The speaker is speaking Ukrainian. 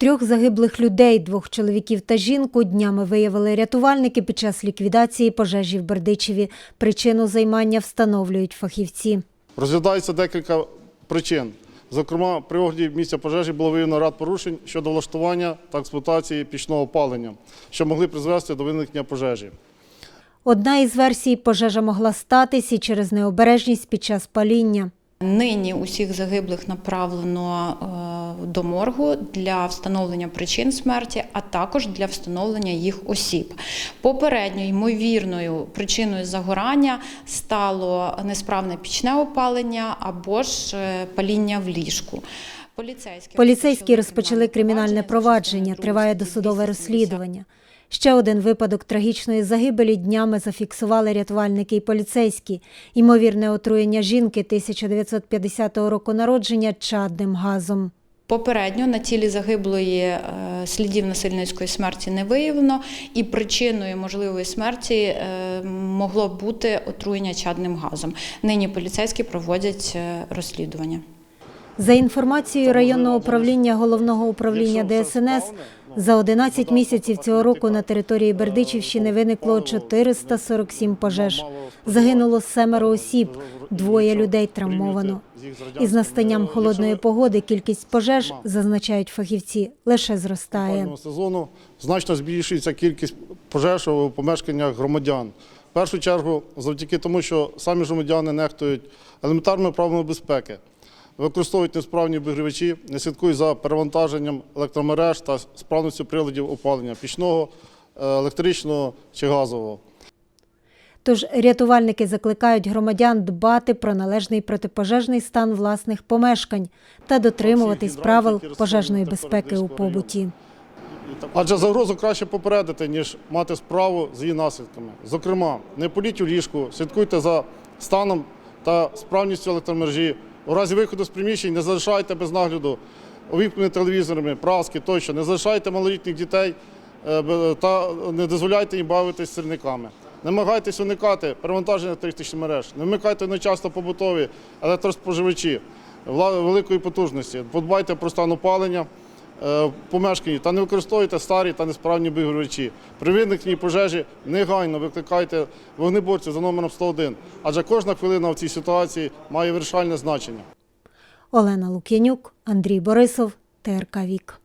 Трьох загиблих людей, двох чоловіків та жінку, днями виявили рятувальники під час ліквідації пожежі в Бердичеві. Причину займання встановлюють фахівці. Розглядається декілька причин. Зокрема, при огляді місця пожежі було виявлено ряд порушень щодо влаштування та експлуатації пічного опалення, що могли призвести до виникнення пожежі. Одна із версій пожежа могла статись і через необережність під час паління. Нині усіх загиблих направлено е, до моргу для встановлення причин смерті, а також для встановлення їх осіб. Попередньо ймовірною причиною загорання стало несправне пічне опалення або ж е, паління в ліжку. Поліцейські, Поліцейські розпочали кримінальне провадження, триває досудове розслідування. Ще один випадок трагічної загибелі днями зафіксували рятувальники і поліцейські. Ймовірне отруєння жінки 1950 року народження чадним газом. Попередньо на тілі загиблої е, слідів насильницької смерті не виявлено, і причиною можливої смерті е, могло бути отруєння чадним газом. Нині поліцейські проводять е, розслідування. За інформацією районного управління головного управління ДСНС, за 11 місяців цього року на території Бердичівщини виникло 447 пожеж. Загинуло семеро осіб, двоє людей травмовано. Із настанням холодної погоди кількість пожеж, зазначають фахівці, лише зростає. сезону значно збільшується кількість пожеж у помешканнях громадян. В першу чергу, завдяки тому, що самі громадяни нехтують елементарними правилами безпеки, використовують несправні обігрівачі, не слідкують за перевантаженням електромереж та справністю приладів опалення пічного, е, електричного чи газового. Тож рятувальники закликають громадян дбати про належний протипожежний стан власних помешкань та дотримуватись правил пожежної безпеки у побуті. Адже загрозу краще попередити, ніж мати справу з її наслідками. Зокрема, не політь у ліжку, слідкуйте за станом та справністю електромережі. У разі виходу з приміщень не залишайте без нагляду увімкнені телевізорами, праски тощо, не залишайте малолітніх дітей е, та не дозволяйте їм бавитись сирниками. Намагайтесь уникати перевантаження електричних мереж, не вмикайте одночасно побутові електроспоживачі великої потужності. Подбайте про стан опалення помешканні та не використовуйте старі та несправні обігрівачі. При виникненні пожежі негайно викликайте вогнеборців за номером 101, адже кожна хвилина в цій ситуації має вирішальне значення. Олена Лук'янюк, Андрій Борисов, ТРК Вік.